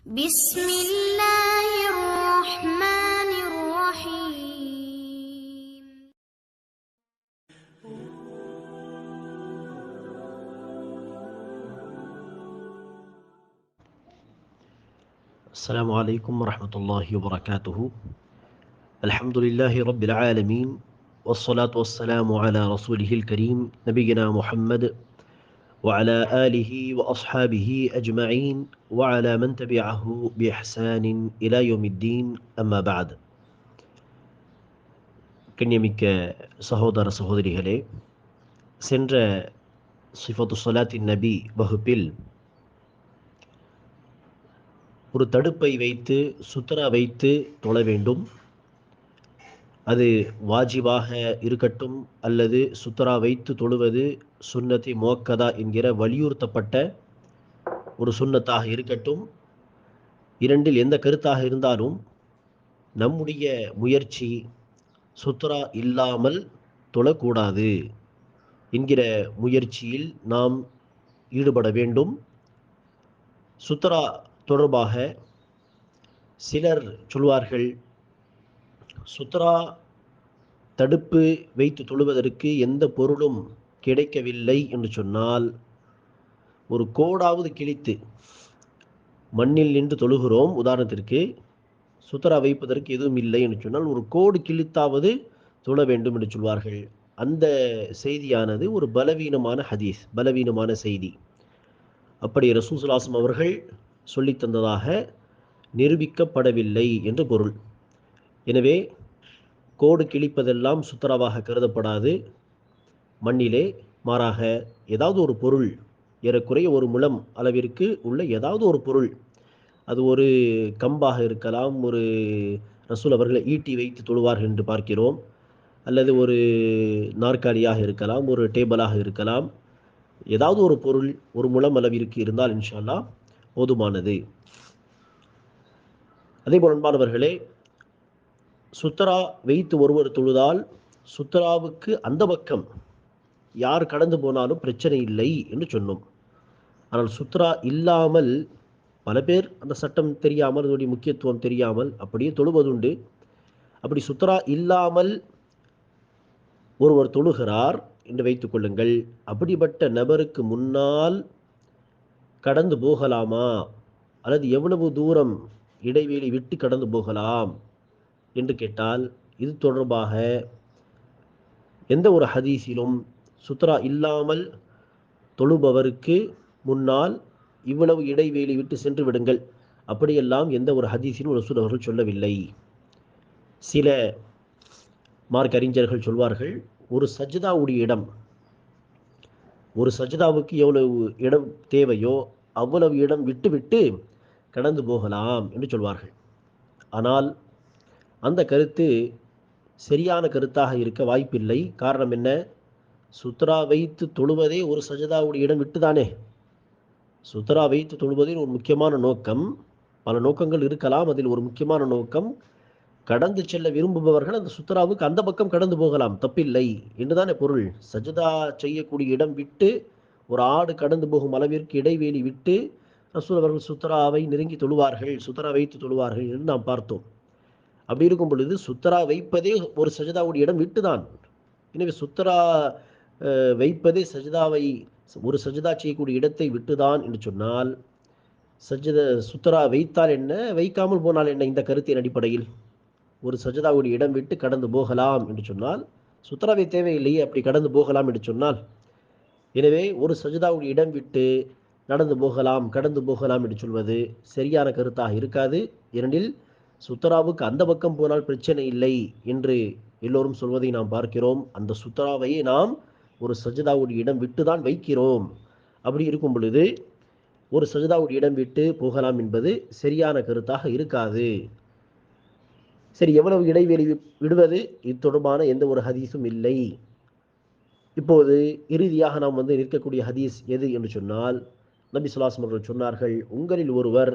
بسم الله الرحمن الرحيم. السلام عليكم ورحمة الله وبركاته. الحمد لله رب العالمين والصلاة والسلام على رسوله الكريم نبينا محمد وعلى آله وأصحابه أجمعين وعلى من تبعه بإحسان إلى يوم الدين أما بعد கண்ணியமிக்க சகோதர சகோதரிகளே சென்ற சிஃபத்து சொலாத்தின் நபி வகுப்பில் ஒரு தடுப்பை வைத்து சுத்தரா வைத்து தொழ வேண்டும் அது வாஜிபாக இருக்கட்டும் அல்லது சுத்தரா வைத்து தொழுவது சுன்னத்தி மோக்கதா என்கிற வலியுறுத்தப்பட்ட ஒரு சுன்னத்தாக இருக்கட்டும். இரண்டில் எந்த கருத்தாக இருந்தாலும் நம்முடைய முயற்சி சுத்தரா இல்லாமல் தொழக்கூடாது என்கிற முயற்சியில் நாம் ஈடுபட வேண்டும். சுத்தரா தொடர்பாக சிலர் சொல்வார்கள் சுத்ரா தடுப்பு வைத்து தொழுவதற்கு எந்த பொருளும் கிடைக்கவில்லை என்று சொன்னால் ஒரு கோடாவது கிழித்து மண்ணில் நின்று தொழுகிறோம். உதாரணத்திற்கு சுத்தரா வைப்பதற்கு எதுவும் இல்லை என்று சொன்னால் ஒரு கோடு கிழித்தாவது தொழ வேண்டும் என்று சொல்வார்கள். அந்த செய்தியானது ஒரு பலவீனமான ஹதீஸ் பலவீனமான செய்தி. அப்படி ரசூசுலாசம் அவர்கள் சொல்லித்தந்ததாக நிரூபிக்கப்படவில்லை என்று பொருள். எனவே கோடு கிழிப்பதெல்லாம் சுத்தரவாக கருதப்படாது. மண்ணிலே மாறாக ஏதாவது ஒரு பொருள் ஏறக்குறைய ஒரு முளம் அளவிற்கு உள்ள ஏதாவது ஒரு பொருள் அது ஒரு கம்பாக இருக்கலாம் ஒரு ரசூல் அவர்களை ஈட்டி வைத்து தொழுவார்கள் என்று பார்க்கிறோம். அல்லது ஒரு நாற்காலியாக இருக்கலாம் ஒரு டேபிளாக இருக்கலாம். ஏதாவது ஒரு பொருள் ஒரு முளம் அளவிற்கு இருந்தால் இன்ஷால்லா போதுமானது. அதே போல் அன்பானவர்களே சுத்தரா வைத்து ஒருவர் தொழுதால் சுத்தராவுக்கு அந்த பக்கம் யார் கடந்து போனாலும் பிரச்சனை இல்லை என்று சொன்னோம். ஆனால் சுத்ரா இல்லாமல் பல பேர் அந்த சட்டம் தெரியாமல் அதனுடைய முக்கியத்துவம் தெரியாமல் அப்படியே தொழுவதுண்டு. அப்படி சுத்ரா இல்லாமல் ஒருவர் தொழுகிறார் என்று வைத்துக் கொள்ளுங்கள். அப்படிப்பட்ட நபருக்கு முன்னால் கடந்து போகலாமா? அல்லது எவ்வளவு தூரம் இடைவெளி விட்டு கடந்து போகலாம்? என்று கேட்டால் இது தொடர்பாக எந்த ஒரு ஹதீஸிலும் சுத்ரா இல்லாமல் தொழுபவருக்கு முன்னால் இவ்வளவு இடைவெளி விட்டு சென்று விடுங்கள். அப்படியெல்லாம் எந்த ஒரு ஹதீஸிலும் ரசூல் அவர்கள் சொல்லவில்லை. சில மார்க் அறிஞர்கள் சொல்வார்கள் ஒரு சஜிதாவுடைய இடம் ஒரு சஜிதாவுக்கு எவ்வளவு இடம் தேவையோ அவ்வளவு இடம் விட்டுவிட்டு கடந்து போகலாம் என்று சொல்வார்கள். ஆனால் அந்த கருத்து சரியான கருத்தாக இருக்க வாய்ப்பில்லை. காரணம் என்ன? சுத்ரா வைத்து தொழுவதே ஒரு சஜதாவுடைய இடம் விட்டுதானே? சுத்ரா வைத்து தொழுவதில் ஒரு முக்கியமான நோக்கம். பல நோக்கங்கள் இருக்கலாம் அதில் ஒரு முக்கியமான நோக்கம். கடந்து செல்ல விரும்புபவர்கள் அந்த சுத்ராவுக்கு அந்த பக்கம் கடந்து போகலாம். தப்பில்லை. என்றுதானே பொருள். சஜதா செய்யக்கூடிய இடம் விட்டு ஒரு ஆடு கடந்து போகும் அளவிற்கு இடைவெளி விட்டு ரசூல் அவர்கள் சுத்ராவை நெருங்கி தொழுவார்கள். சுத்ரா வைத்து தொழுவார்கள் என்று நாம் பார்த்தோம். அப்படி இருக்கும் பொழுது சுத்தரா வைப்பதே ஒரு சஜிதாவுடைய இடம் விட்டுதான். எனவே சுத்தரா வைப்பதே சஜிதாவை ஒரு சஜிதா செய்யக்கூடிய இடத்தை விட்டுதான் என்று சொன்னால் சஜித சுத்தரா வைத்தால் என்ன? வைக்காமல் போனால் என்ன இந்த கருத்தின் அடிப்படையில்? ஒரு சஜிதாவுடைய இடம் விட்டு கடந்து போகலாம் என்று சொன்னால் சுத்தராவை தேவையில்லையே அப்படி கடந்து போகலாம் என்று சொன்னால் எனவே ஒரு சஜிதாவுடைய இடம் விட்டு நடந்து போகலாம் கடந்து போகலாம் என்று சொல்வது சரியான கருத்தாக இருக்காது. ஏனெனில் சுத்தராவுக்கு அந்த பக்கம் போனால் பிரச்சனை இல்லை என்று எல்லோரும் சொல்வதை நாம் பார்க்கிறோம். அந்த சுத்தராவையே நாம் ஒரு சஜிதாவுடைய இடம் விட்டு தான் வைக்கிறோம். அப்படி இருக்கும் பொழுது ஒரு சஜிதாவுடைய இடம் விட்டு போகலாம் என்பது சரியான கருத்தாக இருக்காது. சரி எவ்வளவு இடைவெளி விடுவது? இது தொடர்பான எந்த ஒரு ஹதீஸும் இல்லை. இப்போது இறுதியாக நாம் வந்து நிற்கக்கூடிய ஹதீஸ் எது என்று சொன்னால் நபி சுல்லாஸ் அவர்கள் சொன்னார்கள் உங்களில் ஒருவர்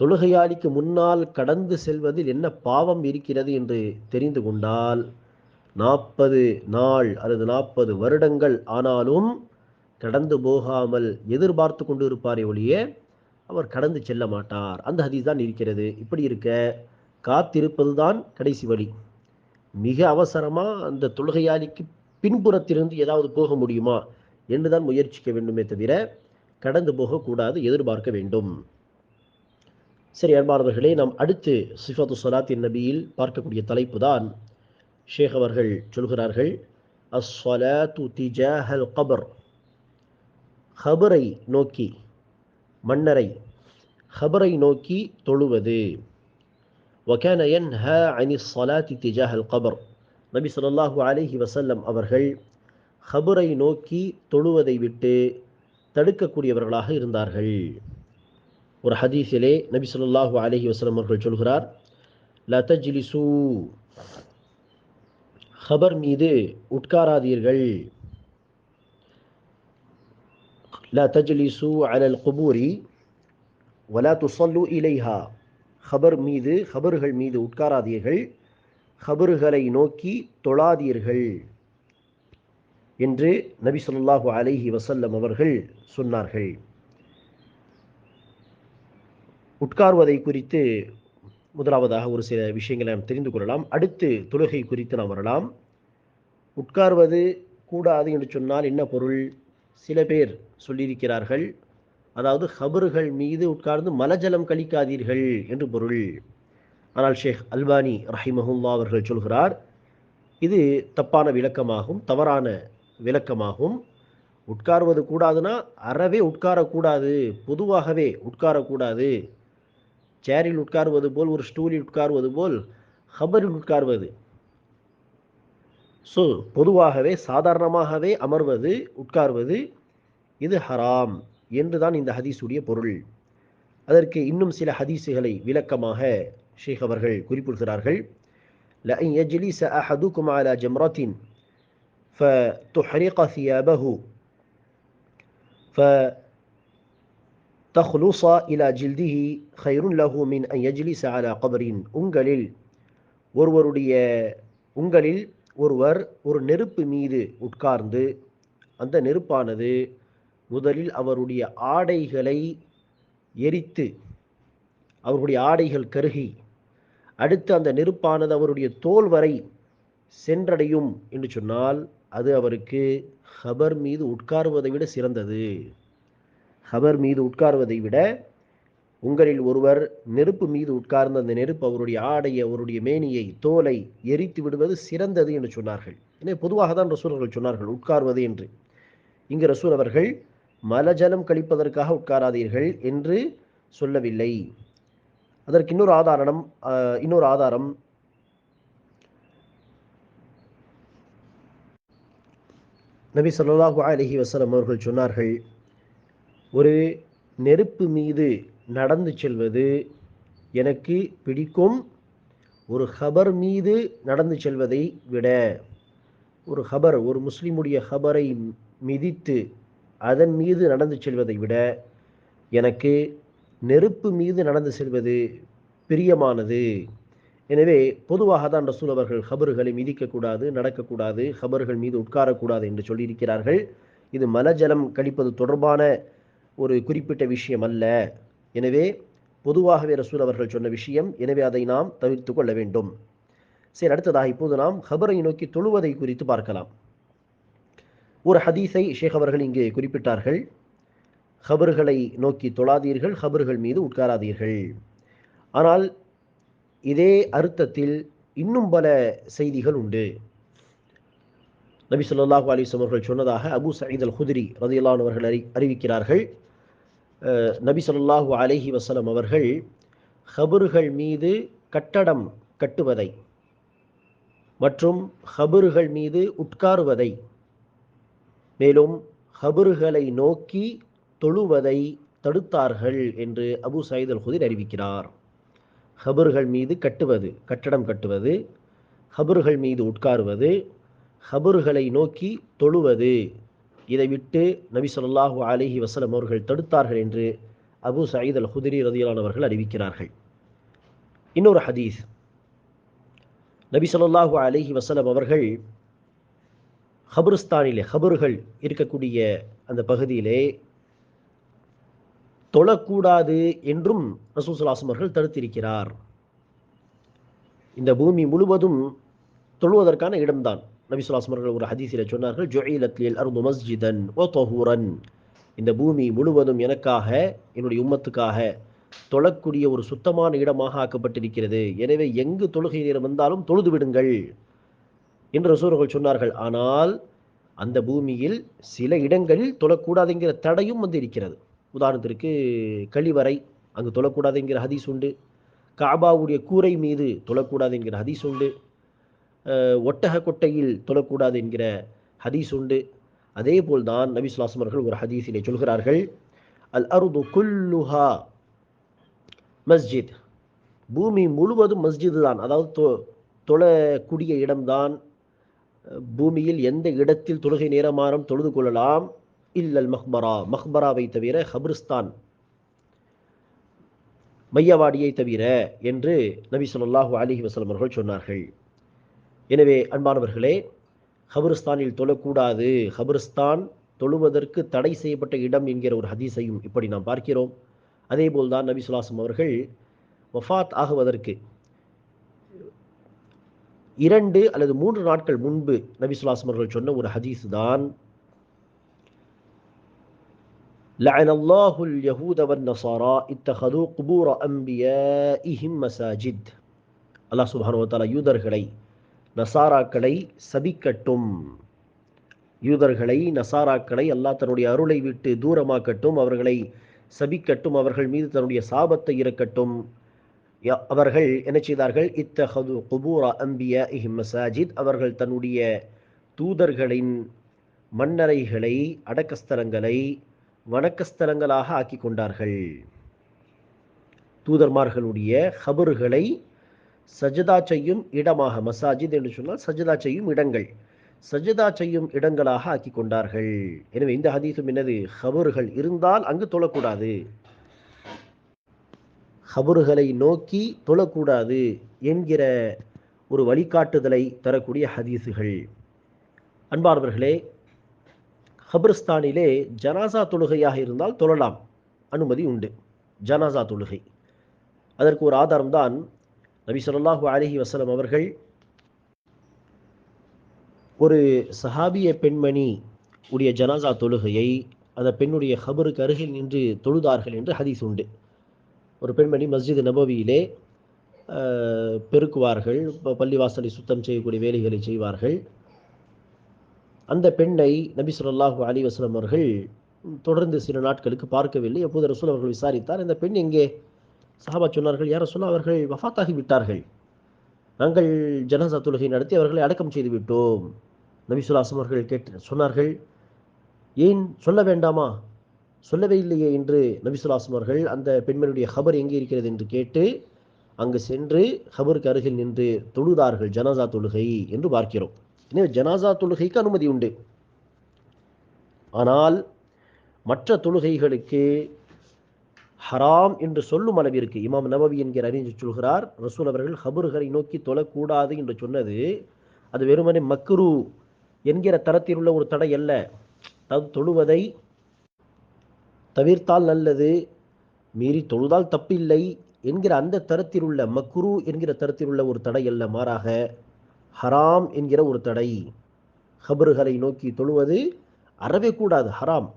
தொழுகையாளிக்கு முன்னால் கடந்து செல்வதில் என்ன பாவம் இருக்கிறது என்று தெரிந்து கொண்டால் நாற்பது நாள் அல்லது நாற்பது வருடங்கள் ஆனாலும் கடந்து போகாமல் எதிர்பார்த்து கொண்டு இருப்பாரே ஒழிய அவர் கடந்து செல்ல மாட்டார். அந்த ஹதீஸ் தான் இருக்கிறது. இப்படி இருக்க காத்திருப்பது தான் கடைசி வழி. மிக அவசரமா அந்த தொழுகையாளிக்கு பின்புறத்திலிருந்து ஏதாவது போக முடியுமா? என்று தான் முயற்சிக்க வேண்டுமே தவிர கடந்து போகக்கூடாது எதிர்பார்க்க வேண்டும். சரி அன்பானவர்களே நாம் அடுத்து சிஃபத்து சொலாத்தின் நபியில் பார்க்கக்கூடிய தலைப்பு தான் ஷேக் அவர்கள் சொல்கிறார்கள் அஸ்வலாத்து திஜாஹல் கபர் ஹபரை நோக்கி மன்னரை ஹபரை நோக்கி தொழுவது وكان ينهى عن الصلاة تجاه القبر நபி ஸல்லல்லாஹு அலைஹி வஸல்லம் அவர்கள் ஹபரை நோக்கி தொழுவதை விட்டு தடுக்கக்கூடியவர்களாக இருந்தார்கள் ஒரு ஹதீஸிலே நபி ஸல்லல்லாஹு அலைஹி வஸல்லம் அவர்கள் சொல்கிறார் லா தஜ்லிசூ ஹபர் மீது உட்காராதீர்கள். லா தஜ்லிசூ அலல் குபூரி வலா துசல்லு இலைஹா. ஹபர் மீது ஹபர்கள் மீது உட்காராதீர்கள். ஹபர்களை நோக்கி தொழாதீர்கள் என்று நபி ஸல்லல்லாஹு அலைஹி வசல்லம் அவர்கள் சொன்னார்கள். உட்கார்வதை குறித்து முதலாவதாக ஒரு சில விஷயங்களை நாம் தெரிந்து கொள்ளலாம். அடுத்து தொழுகை குறித்து நாம் வரலாம். உட்கார்வது கூடாது என்று சொன்னால் என்ன பொருள்? சில பேர் சொல்லியிருக்கிறார்கள். அதாவது ஹபர்கள் மீது உட்கார்ந்து மலஜலம் கழிக்காதீர்கள் என்று பொருள். ஆனால் ஷேக் அல்பானி ரஹிமஹுல்லா அவர்கள் சொல்கிறார் இது தப்பான விளக்கமாகும் தவறான விளக்கமாகும். உட்கார்வது கூடாதுன்னா அறவே உட்காரக்கூடாது பொதுவாகவே உட்காரக்கூடாது. சேரில் உட்கார்வது போல் ஒரு ஸ்டூலில் உட்கார்வது போல் ஹபரில் உட்கார்வது ஸோ பொதுவாகவே சாதாரணமாகவே அமர்வது உட்கார்வது இது ஹராம் என்றுதான் இந்த ஹதீஸுடைய பொருள் அதற்கு இன்னும் சில ஹதீஸுகளை விளக்கமாக ஷேக் அவர்கள் குறிப்பிடுகிறார்கள் لأن يجلس أحدكم على جمرة فتحرق ثيابه فتخلص தஹ்லுசா இலா ஜில்திஹி ஹைருன் லஹூமின் மின் அயஜ்லிஸ் அலா கபரின் உங்களில் ஒருவருடைய உங்களில் ஒருவர் ஒரு நெருப்பு மீது உட்கார்ந்து அந்த நெருப்பானது முதலில் அவருடைய ஆடைகளை எரித்து அவருடைய ஆடைகள் கருகி அடுத்து அந்த நெருப்பானது அவருடைய தோல் வரை சென்றடையும் என்று சொன்னால் அது அவருக்கு ஹபர் மீது உட்கார்வதை விட சிறந்தது. ஹபர் மீது உட்காருவதை விட உங்களில் ஒருவர் நெருப்பு மீது உட்கார்ந்த அந்த நெருப்பு அவருடைய ஆடையை அவருடைய மேனியை தோலை எரித்து விடுவது சிறந்தது என்று சொன்னார்கள். எனவே பொதுவாக தான் ரசூல் அவர்கள் சொன்னார்கள் உட்கார்வது என்று. இங்கு ரசூல் அவர்கள் மலஜலம் கழிப்பதற்காக உட்காராதீர்கள் என்று சொல்லவில்லை. அதற்கு இன்னொரு ஆதாரம் இன்னொரு ஆதாரம். நபி சொல்லாஹு அலஹி வசலம் அவர்கள் சொன்னார்கள் ஒரு நெருப்பு மீது நடந்து செல்வது எனக்கு பிடிக்கும். ஒரு ஹபர் மீது நடந்து செல்வதை விட ஒரு ஹபர் ஒரு முஸ்லீமுடைய ஹபரை மிதித்து அதன் மீது நடந்து செல்வதை விட எனக்கு நெருப்பு மீது நடந்து செல்வது பிரியமானது. எனவே பொதுவாக தான் ரசூல் அவர்கள் ஹபர்களை மிதிக்கக்கூடாது நடக்கக்கூடாது ஹபர்கள் மீது உட்காரக்கூடாது என்று சொல்லியிருக்கிறார்கள். இது மலஜலம் கழிப்பது தொடர்பான ஒரு குறிப்பிட்ட விஷயம் அல்ல. எனவே பொதுவாகவே ரசூல் அவர்கள் சொன்ன விஷயம் எனவே அதை நாம் தவிர்த்து கொள்ள வேண்டும். சரி அடுத்ததாக இப்போது நாம் ஹபரை நோக்கி தொழுவதை குறித்து பார்க்கலாம். ஒரு ஹதீஸை ஷேக் அவர்கள் இங்கே குறிப்பிட்டார்கள். ஹபர்களை நோக்கி தொழாதீர்கள் ஹபர்கள் மீது உட்காராதீர்கள். ஆனால் இதே அர்த்தத்தில் இன்னும் பல செய்திகள் உண்டு. நபி சொல்லாஹு அலிஸ் அவர்கள் சொன்னதாக அபு சயீத் அல் ஹுதிரி ரதியல்லாஹு அறி அறிவிக்கிறார்கள். நபி சொல்லாஹு அலைஹி வசலம் அவர்கள் ஹபுர்கள் மீது கட்டடம் கட்டுவதை மற்றும் ஹபுர்கள் மீது உட்காருவதை மேலும் ஹபுர்களை நோக்கி தொழுவதை தடுத்தார்கள் என்று அபு சயீத் அல் குதிர் அறிவிக்கிறார். ஹபுர்கள் மீது கட்டுவது கட்டடம் கட்டுவது ஹபுர்கள் மீது உட்காருவது ஹபுர்களை நோக்கி தொழுவது இதை விட்டு நபி சொல்லாஹு அலைஹி வசலம் அவர்கள் தடுத்தார்கள் என்று அபு சயீத் அல் ஹுதிரி ரதியானவர்கள் அறிவிக்கிறார்கள். இன்னொரு ஹதீஸ். நபி சொல்லாஹு அலிஹி வசலம் அவர்கள் ஹபருஸ்தானிலே ஹபர்கள் இருக்கக்கூடிய அந்த பகுதியிலே தொழக்கூடாது என்றும் ரசூசலாசம் அவர்கள் தடுத்திருக்கிறார். இந்த பூமி முழுவதும் தொழுவதற்கான இடம்தான். நபிசுல்லாசம் அவர்கள் ஒரு ஹதீஸில் சொன்னார்கள் ஜொயிலத்லியல் அருது மஸ்ஜிதன் ஓ தொஹூரன். இந்த பூமி முழுவதும் எனக்காக என்னுடைய உம்மத்துக்காக தொழக்கூடிய ஒரு சுத்தமான இடமாக ஆக்கப்பட்டிருக்கிறது. எனவே எங்கு தொழுகை நேரம் வந்தாலும் தொழுது விடுங்கள் என்று ரசூர்கள் சொன்னார்கள். ஆனால் அந்த பூமியில் சில இடங்களில் தொழக்கூடாதுங்கிற தடையும் வந்து இருக்கிறது உதாரணத்திற்கு கழிவறை அங்கு தொழக்கூடாதுங்கிற ஹதீஸ் உண்டு. காபாவுடைய கூரை மீது தொழக்கூடாது என்கிற ஹதீஸ் உண்டு. ஒட்டக கொட்டையில் தொழக்கூடாது என்கிற ஹதீஸ் உண்டு. அதே போல்தான் நபி அவர்கள் ஒரு ஹதீஸிலே சொல்கிறார்கள் அல் அருது குல்லுஹா மஸ்ஜித். பூமி முழுவதும் மஸ்ஜிது தான். அதாவது தொ தொழக்கூடிய இடம்தான் பூமியில் எந்த இடத்தில் தொழுகை நேரமாறும் தொழுது கொள்ளலாம். இல்லல் மஹ்பரா மஹ்பராவை தவிர ஹபிரிஸ்தான் மையவாடியை தவிர என்று நபி சொல்லாஹு அலிஹி வஸல்லம் அவர்கள் சொன்னார்கள். எனவே அன்பானவர்களே ஹபிரிஸ்தானில் தொழக்கூடாது ஹபிரிஸ்தான் தொழுவதற்கு தடை செய்யப்பட்ட இடம் என்கிற ஒரு ஹதீஸையும் இப்படி நாம் பார்க்கிறோம் அதே போல்தான் நபி சுல்லாசம் அவர்கள் வஃபாத் ஆகுவதற்கு இரண்டு அல்லது மூன்று நாட்கள் முன்பு நபி சுல்லாசம் அவர்கள் சொன்ன ஒரு ஹதீஸ் தான் لعن الله اليهود والنصارى اتخذوا قبور أنبيائهم مساجد அல்லாஹ் சுப்ஹானஹு வ தஆலா யூதர்களை நசாராக்களை சபிக்கட்டும். யூதர்களை நசாராக்களை அல்லாஹ் தன்னுடைய அருளை விட்டு தூரமாக்கட்டும். அவர்களை சபிக்கட்டும். அவர்கள் மீது தன்னுடைய சாபத்தை இறக்கட்டும். அவர்கள் என்ன செய்தார்கள்? இத்தஹது குபூரா அம்பியா இஹிம் மசாஜித். அவர்கள் தன்னுடைய தூதர்களின் மன்னரைகளை அடக்கஸ்தலங்களை வணக்கஸ்தலங்களாக ஆக்கி கொண்டார்கள். தூதர்மார்களுடைய ஹபர்களை சஜதா செய்யும் இடமாக மசாஜித் என்று சொன்னால் சஜதா செய்யும் இடங்கள் சஜிதா செய்யும் இடங்களாக ஆக்கி கொண்டார்கள் எனவே இந்த ஹதீஸும் என்னது? ஹபுர்கள் இருந்தால் அங்கு தொழக்கூடாது. ஹபுர்களை நோக்கி தொழக்கூடாது என்கிற ஒரு வழிகாட்டுதலை தரக்கூடிய ஹதீஸுகள். அன்பார்வர்களே கபிரிஸ்தானிலே ஜனாசா தொழுகையாக இருந்தால் தொழலாம். அனுமதி உண்டு. ஜனாசா தொழுகை. அதற்கு ஒரு ஆதாரம்தான் நபி சொல்லாஹு அலஹி வசலம் அவர்கள் ஒரு சஹாபிய பெண்மணி உடைய ஜனாசா தொழுகையை அந்த பெண்ணுடைய ஹபருக்கு அருகில் நின்று தொழுதார்கள் என்று ஹதீஸ் உண்டு. ஒரு பெண்மணி மஸ்ஜித் நபவியிலே பெருக்குவார்கள் பள்ளிவாசலை சுத்தம் செய்யக்கூடிய வேலைகளை செய்வார்கள். அந்த பெண்ணை நபி சொல்லாஹு அலி வஸ்லம் அவர்கள் தொடர்ந்து சில நாட்களுக்கு பார்க்கவில்லை. அப்போது ரசூல் அவர்கள் விசாரித்தார் இந்த பெண் எங்கே? சஹாபா சொன்னார்கள் யாரை சொல்ல அவர்கள் வஃத்தாகி விட்டார்கள். நாங்கள் ஜனாசா தொழுகை நடத்தி அவர்களை அடக்கம் செய்து விட்டோம். நபிசுல்லாசம் அவர்கள் கேட்டு சொன்னார்கள் ஏன் சொல்ல வேண்டாமா? சொல்லவே இல்லையே என்று நபிசுல்லாசம் அவர்கள் அந்த பெண்மனுடைய ஹபர் எங்கே இருக்கிறது என்று கேட்டு அங்கு சென்று ஹபருக்கு அருகில் நின்று தொழுதார்கள் ஜனாசா தொழுகை என்று பார்க்கிறோம். எனவே ஜனாசா தொழுகைக்கு அனுமதி உண்டு. ஆனால் மற்ற தொழுகைகளுக்கு ஹராம் என்று சொல்லும் அளவிற்கு இமாம் நபவி என்கிற அறிஞர் சொல்கிறார் ரசூல் அவர்கள் ஹபர்களை நோக்கி தொழக்கூடாது என்று சொன்னது. அது வெறுமனே மக்ரு என்கிற தரத்தில் உள்ள ஒரு தடை அல்ல. அதாவது தொழுவதை தவிர்த்தால் நல்லது மீறி தொழுதால் தப்பில்லை என்கிற அந்த தரத்தில் உள்ள மக்ரு என்கிற தரத்தில் உள்ள ஒரு தடை அல்ல. மாறாக ஹராம் என்கிற ஒரு தடை. ஹபர்களை நோக்கி தொழுவது அறவே கூடாது ஹராம்.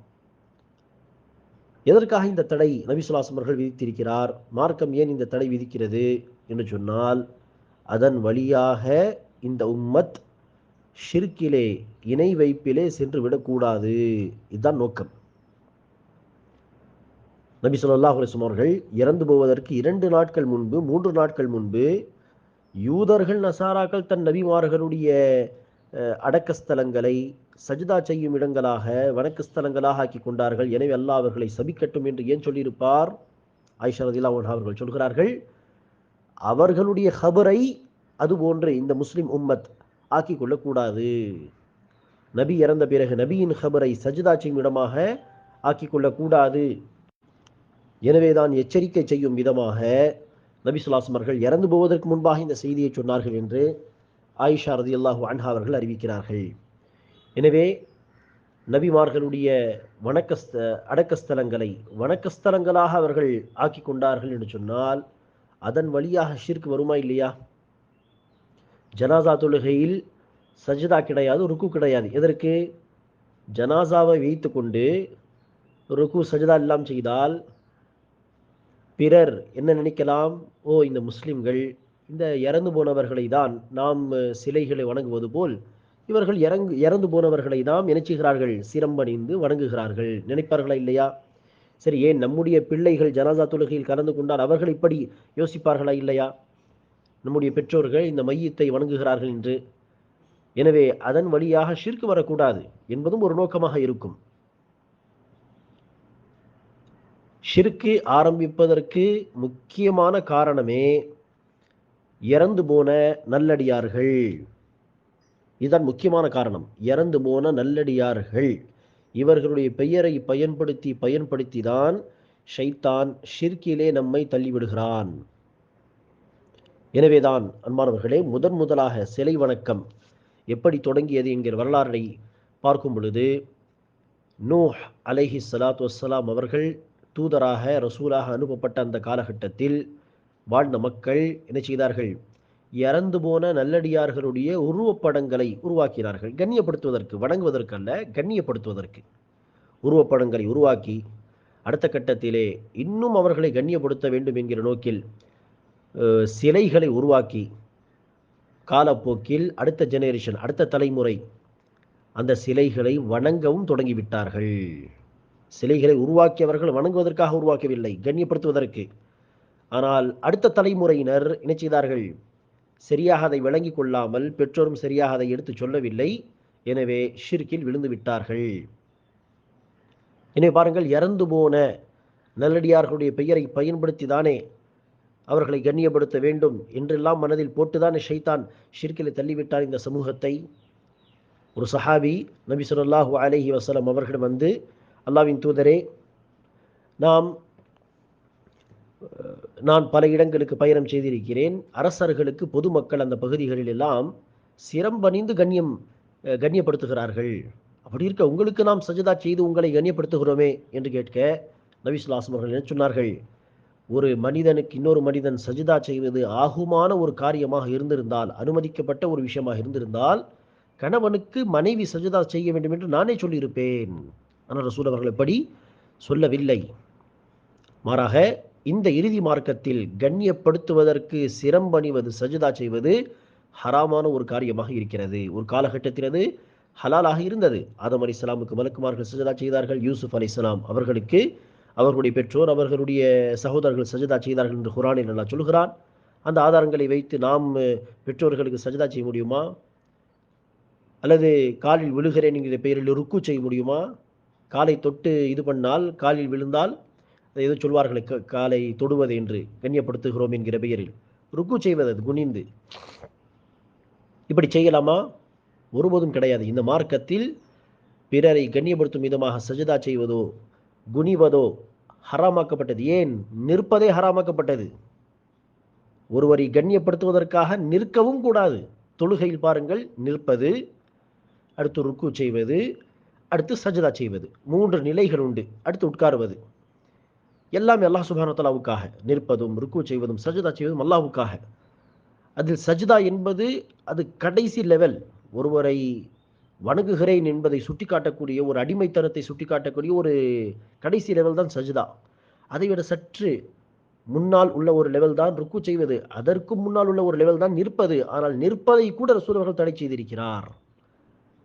எதற்காக இந்த தடை நபிசுல்லாசம் அவர்கள் விதித்திருக்கிறார்? மார்க்கம் ஏன் இந்த தடை விதிக்கிறது என்று சொன்னால் அதன் வழியாக இந்த உம்மத் ஷிர்கிலே இணை வைப்பிலே சென்று விடக்கூடாது. இதுதான் நோக்கம். நபி சொல்லா அலைஹி அவர்கள் இறந்து போவதற்கு இரண்டு நாட்கள் முன்பு மூன்று நாட்கள் முன்பு யூதர்கள் நசாராக்கள் தன் நபிமார்களுடைய அடக்கஸ்தலங்களை சஜிதா செய்யும் இடங்களாக வணக்கஸ்தலங்களாக ஆக்கி கொண்டார்கள். எனவே அல்லாஹ் அவர்களை சபிக்கட்டும் என்று ஏன் சொல்லியிருப்பார்? ஆயிஷா ரதிலா அவர்கள் சொல்கிறார்கள் அவர்களுடைய ஹபரை அதுபோன்று இந்த முஸ்லிம் உம்மத் ஆக்கி கொள்ளக்கூடாது. நபி இறந்த பிறகு நபியின் ஹபரை சஜிதா செய்யும் இடமாக ஆக்கி கொள்ளக்கூடாது. எனவேதான் எச்சரிக்கை செய்யும் விதமாக நபி சுல்லாசம் இறந்து போவதற்கு முன்பாக இந்த செய்தியை சொன்னார்கள் என்று ஆயிஷா ரதியல்லாஹு அன்ஹா அவர்கள் அறிவிக்கிறார்கள். எனவே நபிமார்களுடைய வணக்கஸ்த அடக்கஸ்தலங்களை வணக்கஸ்தலங்களாக அவர்கள் ஆக்கி கொண்டார்கள் என்று சொன்னால் அதன் வழியாக ஷிர்க் வருமா இல்லையா? ஜனாசா தொழுகையில் சஜிதா கிடையாது ருக்கு கிடையாது. எதற்கு? ஜனாசாவை வைத்து கொண்டு ருக்கு சஜிதா எல்லாம் செய்தால் பிறர் என்ன நினைக்கலாம்? ஓ இந்த முஸ்லிம்கள் இந்த இறந்து போனவர்களை தான் நாம் சிலைகளை வணங்குவது போல் இவர்கள் இறங்கு இறந்து போனவர்களை தாம் நினைச்சுகிறார்கள் சிரம்பணிந்து வணங்குகிறார்கள். நினைப்பார்களா இல்லையா? சரி ஏன் நம்முடைய பிள்ளைகள் ஜனாதா தொழுகையில் கலந்து கொண்டால் அவர்கள் இப்படி யோசிப்பார்களா இல்லையா? நம்முடைய பெற்றோர்கள் இந்த மையத்தை வணங்குகிறார்கள் என்று. எனவே அதன் வழியாக ஷிர்க் வரக்கூடாது என்பதும் ஒரு நோக்கமாக இருக்கும். ஷிர்க்கு ஆரம்பிப்பதற்கு முக்கியமான காரணமே இறந்து போன நல்லடியார்கள். இதுதான் முக்கியமான காரணம். இறந்து போன நல்லடியார்கள். இவர்களுடைய பெயரை பயன்படுத்தி பயன்படுத்தி தான் ஷைத்தான் ஷிர்கிலே நம்மை தள்ளிவிடுகிறான். எனவேதான் அன்பானவர்களே முதன் முதலாக சிலை வணக்கம். எப்படி தொடங்கியது என்கிற வரலாறை பார்க்கும் பொழுது நூஹ் அலைஹி சலாத் வசலாம் அவர்கள் தூதராக ரசூலாக அனுப்பப்பட்ட அந்த காலகட்டத்தில் வாழ்ந்த மக்கள் என்ன செய்தார்கள்? இறந்து போன நல்லடியார்களுடைய உருவப்படங்களை உருவாக்கினார்கள். கண்ணியப்படுத்துவதற்கு வணங்குவதற்கு அல்ல கண்ணியப்படுத்துவதற்கு. உருவப்படங்களை உருவாக்கி அடுத்த கட்டத்திலே இன்னும் அவர்களை கண்ணியப்படுத்த வேண்டும் என்கிற நோக்கில் சிலைகளை உருவாக்கி காலப்போக்கில் அடுத்த ஜெனரேஷன் அடுத்த தலைமுறை அந்த சிலைகளை வணங்கவும் தொடங்கிவிட்டார்கள். சிலைகளை உருவாக்கியவர்கள் வணங்குவதற்காக உருவாக்கவில்லை கண்ணியப்படுத்துவதற்கு. ஆனால் அடுத்த தலைமுறையினர் என்ன செய்தார்கள்? சரியாக அதை விளங்கி கொள்ளாமல் பெற்றோரும் சரியாக அதை எடுத்துச் சொல்லவில்லை. எனவே ஷிர்கில் விழுந்து விட்டார்கள். எனவே பாருங்கள் இறந்து போன நல்லடியார்களுடைய பெயரை பயன்படுத்தி தானே அவர்களை கண்ணியப்படுத்த வேண்டும் என்றெல்லாம் மனதில் போட்டுதானே ஷைத்தான் ஷிர்கிலை தள்ளிவிட்டார் இந்த சமூகத்தை. ஒரு சஹாபி நபி சொல்லாஹு அலஹி வசலம் அவர்களிடம் வந்து அல்லாவின் தூதரே நாம் நான் பல இடங்களுக்கு பயணம் செய்திருக்கிறேன். அரசர்களுக்கு பொதுமக்கள் அந்த பகுதிகளில் எல்லாம் சிரம்பணிந்து கண்ணியம் கண்ணியப்படுத்துகிறார்கள். அப்படி இருக்க உங்களுக்கு நாம் சஜிதா செய்து உங்களை கண்ணியப்படுத்துகிறோமே என்று கேட்க நபிசுல்லாசம் அவர்கள் என்ன சொன்னார்கள்? ஒரு மனிதனுக்கு இன்னொரு மனிதன் சஜிதா செய்வது ஆகுமான ஒரு காரியமாக இருந்திருந்தால் அனுமதிக்கப்பட்ட ஒரு விஷயமாக இருந்திருந்தால் கணவனுக்கு மனைவி சஜிதா செய்ய வேண்டும் என்று நானே சொல்லியிருப்பேன். ஆனால் ரசூல் அவர்கள் எப்படி சொல்லவில்லை. மாறாக இந்த இறுதி மார்க்கத்தில் கண்ணியப்படுத்துவதற்கு சிரம்பணிவது சஜிதா செய்வது ஹராமான ஒரு காரியமாக இருக்கிறது. ஒரு காலகட்டத்தில் அது ஹலாலாக இருந்தது. ஆதம் அலி இஸ்லாமுக்கு மலக்குமார்கள் சஜிதா செய்தார்கள் யூசுப் அலி இஸ்லாம் அவர்களுக்கு. அவர்களுடைய பெற்றோர் அவர்களுடைய சகோதரர்கள் சஜதா செய்தார்கள் என்று குரானில் நல்லா சொல்கிறான். அந்த ஆதாரங்களை வைத்து நாம் பெற்றோர்களுக்கு சஜதா செய்ய முடியுமா? அல்லது காலில் விழுகிறேன் என்கிற பெயரில் ருக்கு செய்ய முடியுமா? காலை தொட்டு இது பண்ணால் காலில் விழுந்தால் ஏதோ சொல்வார்கள்? காலை தொடுவது என்று கண்ணியப்படுத்துகிறோம் என்கிற பெயரில். ருக்கு செய்வது அது குனிந்து. இப்படி செய்யலாமா? ஒருபோதும் கிடையாது. இந்த மார்க்கத்தில் பிறரை கண்ணியப்படுத்தும் விதமாக சஜதா செய்வதோ குனிவதோ ஹராமாக்கப்பட்டது. ஏன்? நிற்பதே ஹராமாக்கப்பட்டது. ஒருவரை கண்ணியப்படுத்துவதற்காக நிற்கவும் கூடாது. தொழுகையில் பாருங்கள் நிற்பது அடுத்து ருக்கு செய்வது அடுத்து சஜதா செய்வது. மூன்று நிலைகள் உண்டு. அடுத்து உட்காருவது. எல்லாமே அல்லாஹ் சுப்ஹானஹு நிற்பதும் ருக்கு செய்வதும் சஜிதா செய்வதும் அல்லாவுக்காக அதில் சஜிதா என்பது அது கடைசி லெவல் ஒருவரை வணங்குகிறேன் என்பதை சுட்டிக்காட்டக்கூடிய ஒரு அடிமைத்தனத்தை சுட்டிக்காட்டக்கூடிய ஒரு கடைசி லெவல் தான் சஜிதா. அதைவிட சற்று முன்னால் உள்ள ஒரு லெவல் தான் ருக்கு செய்வது. அதற்கு முன்னால் உள்ள ஒரு லெவல் தான் நிற்பது. ஆனால் நிற்பதை கூட ரசூலர்கள் தடை செய்திருக்கிறார்.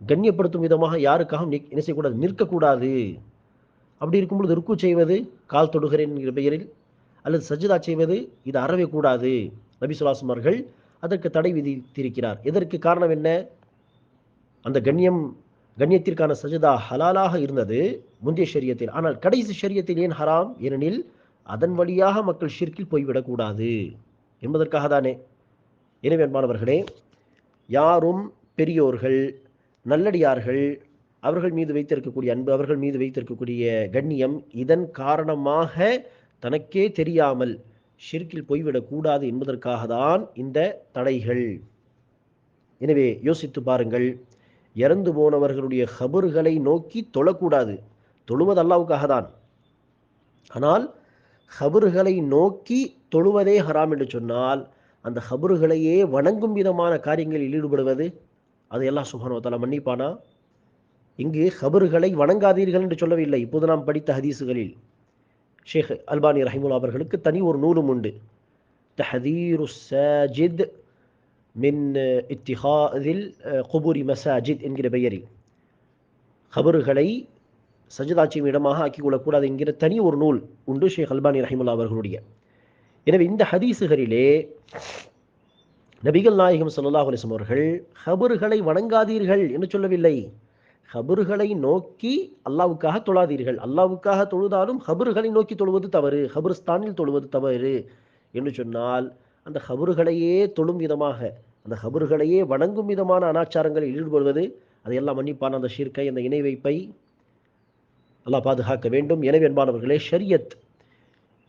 கண்ணியப்படுத்தும் விதமாக யாருக்காகவும் நிக்- என்ன செய்யக்கூடாது? நிற்கக்கூடாது. அப்படி இருக்கும்பொழுது ருக்கு செய்வது கால் தொடுகிறேன் என்கிற பெயரில் அல்லது சஜிதா செய்வது இது அறவே கூடாது. நபி அதற்கு தடை விதித்திருக்கிறார். எதற்கு காரணம் என்ன? அந்த கண்ணியம் கண்ணியத்திற்கான சஜதா ஹலாலாக இருந்தது முந்தைய ஷரியத்தில். ஆனால் கடைசி ஷரியத்தில் ஏன் ஹராம்? ஏனெனில் அதன் வழியாக மக்கள் ஷிர்கில் போய்விடக்கூடாது என்பதற்காக தானே எனவே அன்பானவர்களே யாரும் பெரியோர்கள் நல்லடியார்கள் அவர்கள் மீது வைத்திருக்கக்கூடிய அன்பு அவர்கள் மீது வைத்திருக்கக்கூடிய கண்ணியம் இதன் காரணமாக தனக்கே தெரியாமல் ஷிர்கில் போய்விடக்கூடாது என்பதற்காக தான் இந்த தடைகள். எனவே யோசித்து பாருங்கள். இறந்து போனவர்களுடைய ஹபர்களை நோக்கி தொழக்கூடாது. தொழுவது அல்லாவுக்காக தான் ஆனால் ஹபர்களை நோக்கி தொழுவதே ஹராம் என்று சொன்னால் அந்த ஹபர்களையே வணங்கும் விதமான காரியங்களில் ஈடுபடுவது அதையெல்லாம் சுகானோத்தால மன்னிப்பானா? இங்கு ஹபர்களை வணங்காதீர்கள் என்று சொல்லவில்லை. இப்போது நாம் படித்த ஹதீஸுகளில் ஷேக் அல்பானி ரஹிமுல்லா அவர்களுக்கு தனி ஒரு நூலும் உண்டு. தஹதீரு சாஜித் மின் இத்திஹாதில் குபூரி மசாஜித் என்கிற பெயரில். ஹபர்களை சஜிதாட்சியும் இடமாக ஆக்கிக் கொள்ளக்கூடாது என்கிற தனி ஒரு நூல் உண்டு ஷேக் அல்பானி ரஹிமுல்லா அவர்களுடைய. எனவே இந்த ஹதீஸுகளிலே நபிகள் நாயகம் ஸல்லல்லாஹு அலைஹி அவர்கள் ஹபர்களை வணங்காதீர்கள் என்று சொல்லவில்லை. ஹபுர்களை நோக்கி அல்லாவுக்காக தொழாதீர்கள். அல்லாவுக்காக தொழுதாலும் ஹபுர்களை நோக்கி தொழுவது தவறு. ஹபர்ஸ்தானில் தொழுவது தவறு என்று சொன்னால் அந்த ஹபுர்களையே தொழும் விதமாக அந்த ஹபுர்களையே வணங்கும் விதமான அனாச்சாரங்களில் ஈடுபடுவது அதையெல்லாம் மன்னிப்பான அந்த ஷிர்கை அந்த இணை வைப்பை அல்லாஹ் பாதுகாக்க வேண்டும். எனவே என்பானவர்களே ஷரியத்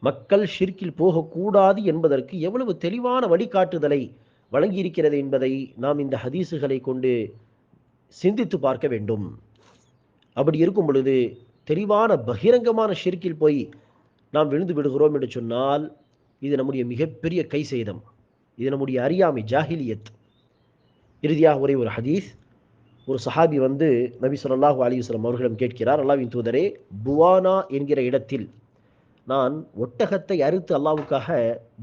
மக்கள் ஷிர்கில் போகக்கூடாது என்பதற்கு எவ்வளவு தெளிவான வழிகாட்டுதலை வழங்கியிருக்கிறது என்பதை நாம் இந்த ஹதீசுகளை கொண்டு சிந்தித்து பார்க்க வேண்டும். அப்படி இருக்கும் பொழுது தெளிவான பகிரங்கமான ஷிர்கில் போய் நாம் விழுந்து விடுகிறோம் என்று சொன்னால் இது நம்முடைய மிகப்பெரிய கை சேதம். இது நம்முடைய அறியாமை ஜாஹிலியத் இறுதியாக ஒரே ஒரு ஹதீஸ். ஒரு சஹாபி வந்து நபி சொல்லாஹு அலிவஸ்லம் அவர்களிடம் கேட்கிறார் அல்லாவின் தூதரே புவானா என்கிற இடத்தில் நான் ஒட்டகத்தை அறுத்து அல்லாவுக்காக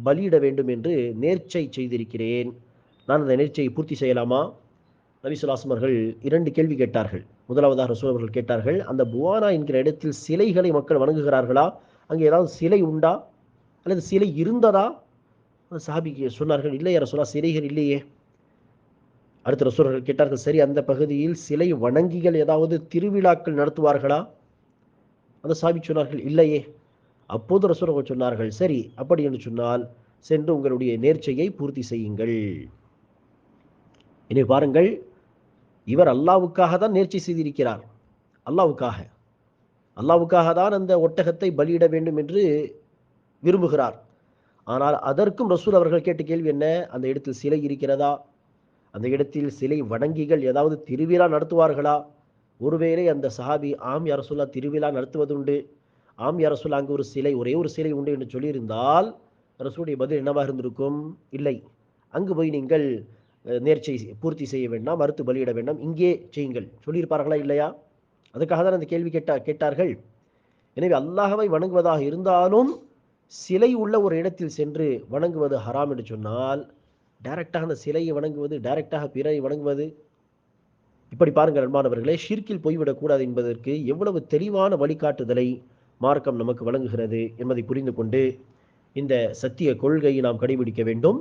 பலியிட வேண்டும் என்று நேர்ச்சை செய்திருக்கிறேன். நான் அந்த நேர்ச்சையை பூர்த்தி செய்யலாமா? நபி இரண்டு கேள்வி கேட்டார்கள். முதலாவதாக ரசூல் அவர்கள் கேட்டார்கள் அந்த புவானா என்கிற இடத்தில் சிலைகளை மக்கள் வணங்குகிறார்களா? அங்கே ஏதாவது சிலை உண்டா? அல்லது சிலை இருந்ததா? சாபி சாபிக்கு சொன்னார்கள் இல்லையா ரசூலா சிலைகள் இல்லையே. அடுத்த ரசூலர்கள் கேட்டார்கள் சரி அந்த பகுதியில் சிலை வணங்கிகள் ஏதாவது திருவிழாக்கள் நடத்துவார்களா? அந்த சாபி சொன்னார்கள் இல்லையே. அப்போது ரசூலர்கள் சொன்னார்கள் சரி அப்படி என்று சொன்னால் சென்று உங்களுடைய நேர்ச்சையை பூர்த்தி செய்யுங்கள். இனி பாருங்கள் இவர் அல்லாவுக்காக தான் நேர்ச்சி செய்திருக்கிறார். அல்லாவுக்காக அல்லாவுக்காக தான் அந்த ஒட்டகத்தை பலியிட வேண்டும் என்று விரும்புகிறார். ஆனால் அதற்கும் ரசூல் அவர்கள் கேட்ட கேள்வி என்ன? அந்த இடத்தில் சிலை இருக்கிறதா? அந்த இடத்தில் சிலை வணங்கிகள் ஏதாவது திருவிழா நடத்துவார்களா? ஒருவேளை அந்த சஹாபி ஆம் யாரசுல்லா திருவிழா நடத்துவதுண்டு. ஆம் யாரசுல்லா அங்கு ஒரு சிலை ஒரே ஒரு சிலை உண்டு என்று சொல்லியிருந்தால் அரசுடைய பதில் என்னவாக இருந்திருக்கும்? இல்லை. அங்கு போய் நீங்கள் நேர்ச்சை பூர்த்தி செய்ய வேண்டாம் மறுத்து பலியிட வேண்டாம். இங்கே செய்யுங்கள். சொல்லியிருப்பார்களா இல்லையா? அதுக்காக தான் அந்த கேள்வி கேட்டா கேட்டார்கள். எனவே அல்லாஹவை வணங்குவதாக இருந்தாலும் சிலை உள்ள ஒரு இடத்தில் சென்று வணங்குவது ஹராம் என்று சொன்னால் டைரக்டாக அந்த சிலையை வணங்குவது டைரக்டாக பிறரை வணங்குவது இப்படி பாருங்கள் அன்பானவர்களே ஷிர்கில் போய்விடக்கூடாது என்பதற்கு எவ்வளவு தெளிவான வழிகாட்டுதலை மார்க்கம் நமக்கு வழங்குகிறது என்பதை புரிந்து கொண்டு இந்த சத்திய கொள்கையை நாம் கடைபிடிக்க வேண்டும்.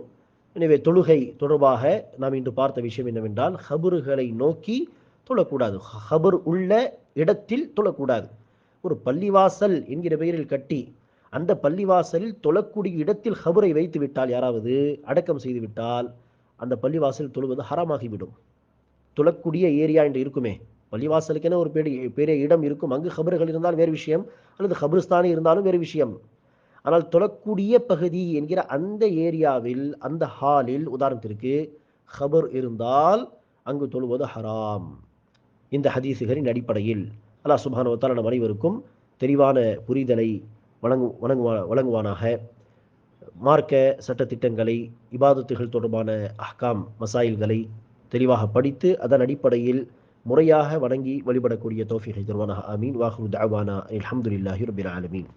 எனவே தொழுகை தொடர்பாக நாம் இன்று பார்த்த விஷயம் என்னவென்றால் ஹபருகளை நோக்கி தொழக்கூடாது. ஹபர் உள்ள இடத்தில் தொழக்கூடாது. ஒரு பள்ளிவாசல் என்கிற பெயரில் கட்டி அந்த பள்ளிவாசலில் தொழக்கூடிய இடத்தில் ஹபரை வைத்து விட்டால் யாராவது அடக்கம் செய்து விட்டால் அந்த பள்ளிவாசல் தொழுவது ஹரமாகிவிடும். தொழக்கூடிய ஏரியா என்று இருக்குமே. பள்ளிவாசலுக்கென ஒரு பெரிய பெரிய இடம் இருக்கும். அங்கு ஹபர்கள் இருந்தால் வேறு விஷயம். அல்லது ஹபருஸ்தானி இருந்தாலும் வேறு விஷயம். ஆனால் தொழக்கூடிய பகுதி என்கிற அந்த ஏரியாவில் அந்த ஹாலில் உதாரணத்திற்கு ஹபர் இருந்தால் அங்கு தொழுவது ஹராம். இந்த ஹதீசுகளின் அடிப்படையில் அல்லாஹ் சுபானுவத்தால் நம் அனைவருக்கும் தெளிவான புரிதலை வழங்கு வழங்குவா வழங்குவானாக. மார்க்க சட்டத்திட்டங்களை இபாதத்துகள் தொடர்பான அஹ்காம் மசாயில்களை தெளிவாக படித்து அதன் அடிப்படையில் முறையாக வணங்கி வழிபடக்கூடிய தோஃபிகை தருவானாக. ஆமீன். வாஹு தாவானா அலமதுல்லாஹி ரப்பில் ஆலமீன்.